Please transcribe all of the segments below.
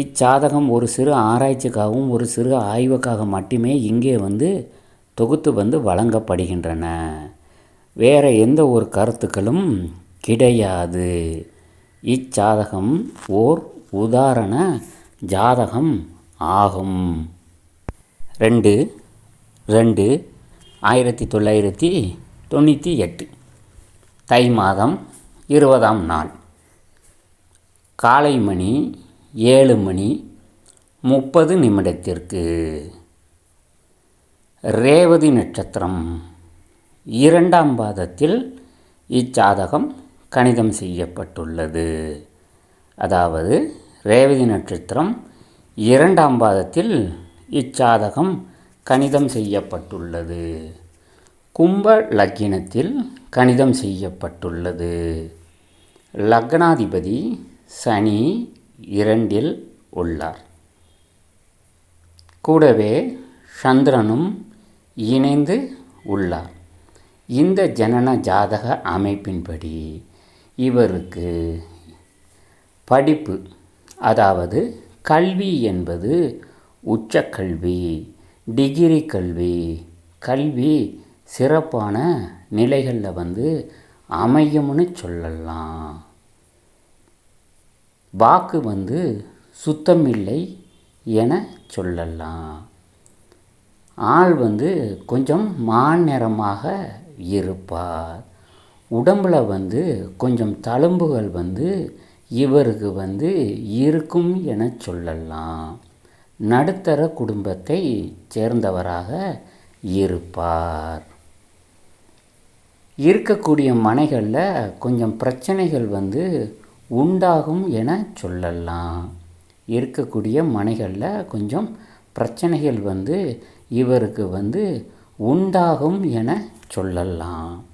இச்சாதகம் ஒரு சிறு ஆராய்ச்சிக்காகவும் ஒரு சிறு ஆய்வுக்காக மட்டுமே இங்கே வந்து தொகுத்து வந்து வழங்கப்படுகின்றன. வேறு எந்த ஒரு கருத்துக்களும் கிடையாது. இச்சாதகம் ஓர் உதாரண ஜாதகம் ஆகும். ரெண்டு ரெண்டு ஆயிரத்தி தொள்ளாயிரத்தி தொண்ணூற்றி எட்டு. தை மாதம் இருபதாம் நாள். காலை மணி ஏழு மணி முப்பது நிமிடத்திற்கு. ரேவதி நட்சத்திரம் இரண்டாம் பாதத்தில் இச்சாதகம் கணிதம் செய்யப்பட்டுள்ளது. அதாவது ரேவதி நட்சத்திரம் இரண்டாம் பாதத்தில் இச்சாதகம் கணிதம் செய்யப்பட்டுள்ளது. கும்ப லக்கினத்தில் கணிதம் செய்யப்பட்டுள்ளது. லக்னாதிபதி சனி இரண்டில் உள்ளார். கூடவே சந்திரனும் இணைந்து உள்ளார். இந்த ஜனன ஜாதக அமைப்பின்படி இவருக்கு படிப்பு அதாவது கல்வி என்பது உச்சக்கல்வி டிகிரி கல்வி கல்வி சிறப்பான நிலைகளில் வந்து அமையும்னு சொல்லலாம். வாக்கு வந்து சுத்தம் இல்லை என சொல்லலாம். ஆள் வந்து கொஞ்சம் மாநிறமாக இருப்பார். உடம்பில் வந்து கொஞ்சம் தழும்புகள் வந்து இவருக்கு வந்து இருக்கும் என சொல்லலாம். நடுத்தர குடும்பத்தை சேர்ந்தவராக இருப்பார். இருக்கக்கூடிய மனைகளில் கொஞ்சம் பிரச்சனைகள் வந்து உண்டாகும் என சொல்லலாம். இருக்கக்கூடிய மனைகளில் கொஞ்சம் பிரச்சனைகள் வந்து இவருக்கு வந்து உண்டாகும் என சொல்லலாம்.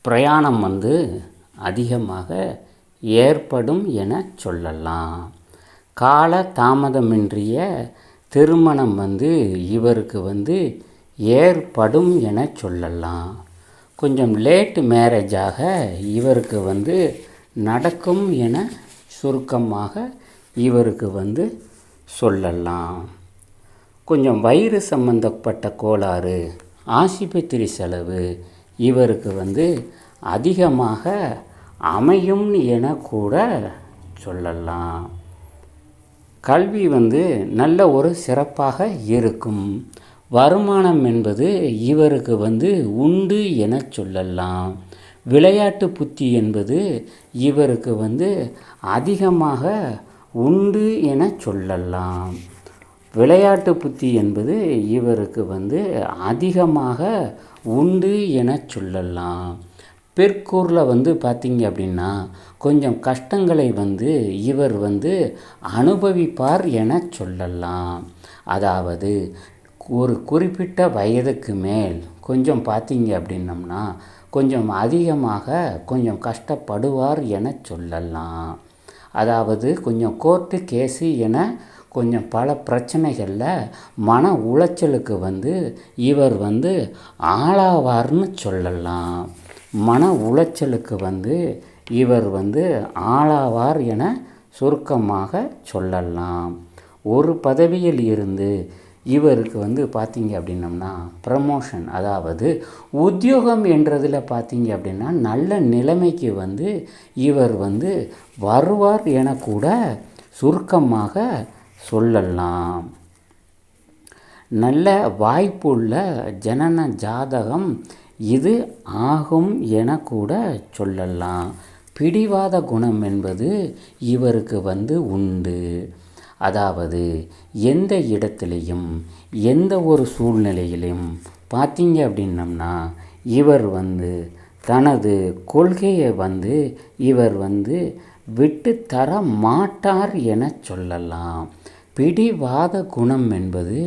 பிரயாணம் வந்து அதிகமாக ஏற்படும் என சொல்லலாம். கால தாமதமின்றிய திருமணம் வந்து இவருக்கு வந்து ஏற்படும் என சொல்லலாம். கொஞ்சம் லேட் மேரேஜாக இவருக்கு வந்து நடக்கும் என சுருக்கமாக இவருக்கு வந்து சொல்லலாம். கொஞ்சம் வயிறு சம்பந்தப்பட்ட கோளாறு ஆஸ்பத்திரி செலவு இவருக்கு வந்து அதிகமாக அமையும் என கூட சொல்லலாம். கல்வி வந்து நல்ல ஒரு சிறப்பாக இருக்கும். வருமானம் என்பது இவருக்கு வந்து உண்டு என சொல்லலாம். விளையாட்டு புத்தி என்பது இவருக்கு வந்து அதிகமாக உண்டு என சொல்லலாம். விளையாட்டு புத்தி என்பது இவருக்கு வந்து அதிகமாக உண்டு என சொல்லலாம். பிற்கூரில் வந்து பார்த்திங்க அப்படின்னா கொஞ்சம் கஷ்டங்களை வந்து இவர் வந்து அனுபவிப்பார் என சொல்லலாம். அதாவது ஒரு குறிப்பிட்ட வயதுக்கு மேல் கொஞ்சம் பார்த்தீங்க அப்படின்னம்னா கொஞ்சம் அதிகமாக கொஞ்சம் கஷ்டப்படுவார் என சொல்லலாம். அதாவது கொஞ்சம் கோர்ட்டு கேஸு என கொஞ்சம் பல பிரச்சனைகளில் மன உளைச்சலுக்கு வந்து இவர் வந்து ஆளாவார்னு சொல்லலாம். மன உளைச்சலுக்கு வந்து இவர் வந்து ஆளாவார் என சுருக்கமாக சொல்லலாம். ஒரு பதவியில் இருந்து இவருக்கு வந்து பார்த்தீங்க அப்படின்னம்னா ப்ரமோஷன் அதாவது உத்தியோகம் என்றதில் பார்த்தீங்க அப்படின்னா நல்ல நிலைமைக்கு வந்து இவர் வந்து வருவார் என கூட சுருக்கமாக சொல்லலாம். நல்ல வாய்ப்புள்ள ஜனன ஜாதகம் இது ஆகும் என கூட சொல்லலாம். பிடிவாத குணம் என்பது இவருக்கு வந்து உண்டு. அதாவது எந்த இடத்துலையும் எந்த ஒரு சூழ்நிலையிலும் பார்த்தீங்க அப்படின்னம்னா இவர் வந்து தனது கொள்கையை வந்து இவர் வந்து விட்டு தர மாட்டார் என சொல்லலாம். பிடிவாத குணம் என்பது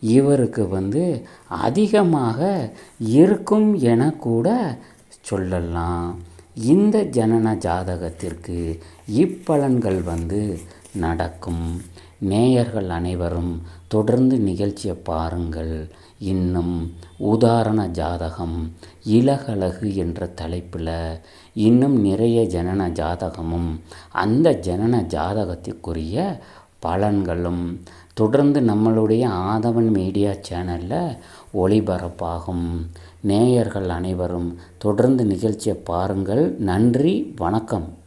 இவருக்கு வந்து அதிகமாக இருக்கும் என கூட சொல்லலாம். இந்த ஜனன ஜாதகத்திற்கு இப்பலன்கள் வந்து நடக்கும். நேயர்கள் அனைவரும் தொடர்ந்து நிகழ்ச்சியை பாருங்கள். இன்னும் உதாரண ஜாதகம் இலகழகு என்ற தலைப்பில் இன்னும் நிறைய ஜனன ஜாதகமும் அந்த ஜனன ஜாதகத்திற்குரிய பலன்களும் தொடர்ந்து நம்மளுடைய ஆதவன் மீடியா சேனலில் ஒளிபரப்பாகும். நேயர்கள் அனைவரும் தொடர்ந்து நிகழ்ச்சியை பாருங்கள். நன்றி வணக்கம்.